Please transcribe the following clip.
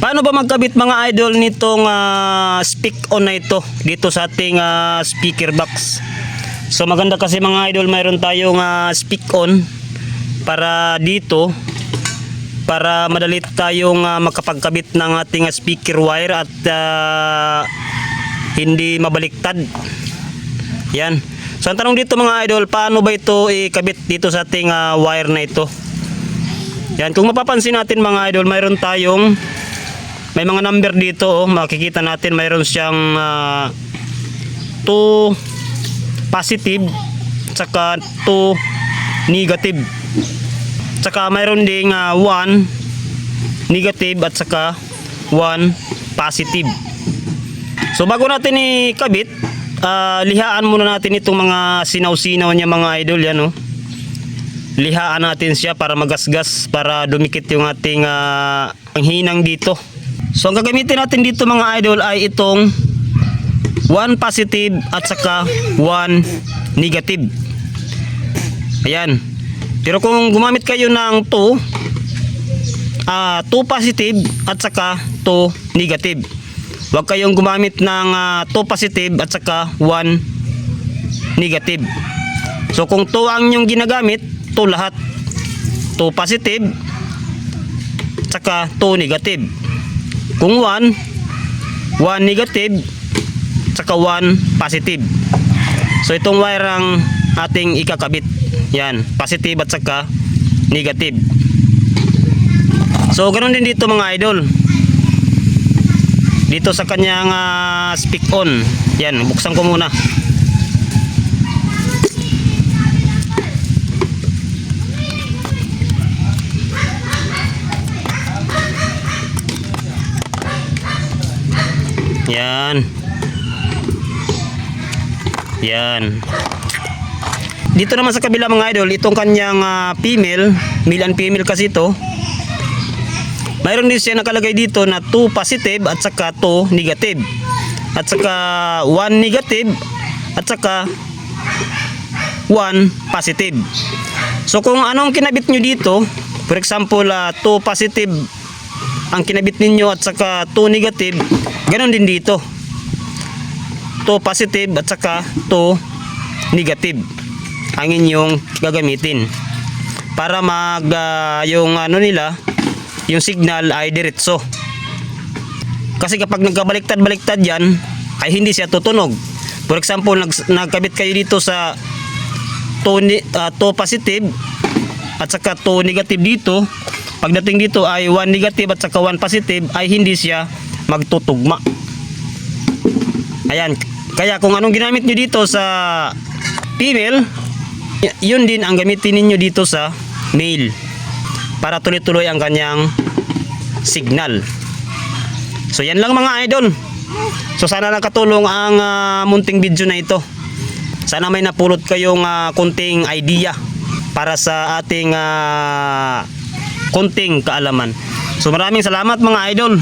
Paano ba magkabit mga idol nitong ah, speak on na ito dito sa ating ah, speaker box? So maganda kasi mga idol mayroon tayong ah, speak on para dito para madali tayong ah, makapagkabit ng ating ah, speaker wire at ah, hindi mabaliktad. Yan. So ang tanong dito mga idol, paano ba ito ikabit dito sa ating ah, wire na ito? Yan, kung mapapansin natin mga idol, mayroon tayong may mga number dito, oh, makikita natin mayroon siyang ah, 2 positive saka 2 negative. Saka mayroon ding 1 negative at saka 1 positive. So bago natin ikabit, ah, lihaan muna natin itong mga sinaw-sinaw niya mga idol yan oh. Lihaan natin siya para magasgas para dumikit yung ating ah, ang hinang dito. So ang gagamitin natin dito mga idol ay itong 1 positive at saka 1 negative. Ayan. Pero kung gumamit kayo ng 2 ah 2 positive at saka 2 negative. Huwag kayong gumamit ng 2 positive at saka 1 negative. So kung 2 ang inyong ginagamit, 2 lahat. 2 positive saka 2 negative. Kung 1, 1 negative saka 1 positive. So itong wire ang ating ikakabit. Yan, positive at saka negative. So ganoon din dito mga idol. Dito sa kanyang ah, speak on. Yan, buksan ko muna. Yan. Yan. Dito naman sa kabila mga idol, itong kanyang ah, female, male and female kasi ito. Mayroon din siya nakalagay dito na 2 positive at saka 2 negative. At saka 1 negative at saka 1 positive. So kung anong kinabit nyo dito, for example, 2 positive ang kinabit ninyo at saka 2 negative, ganun din dito. 2 positive at saka 2 negative ang inyong gagamitin. Para mag ah, yung ano nila yung signal ay diretso. Kasi kapag nagkabaliktad-baliktad yan ay hindi siya tutunog. For example nag, nagkabit kayo dito sa 2 ni- ah, 2 positive at saka 2 negative dito pagdating dito ay 1 negative at saka 1 positive ay hindi siya magtutugma. Ayan. Kaya kung anong ginamit nyo dito sa female yun din ang gamitin ninyo dito sa male para tuloy-tuloy ang kanyang signal. So yan lang mga idol. So sana nakatulong ang ah, munting video na ito. Sana may napulot kayong ah, kunting idea para sa ating ah, kunting kaalaman. So maraming salamat mga idol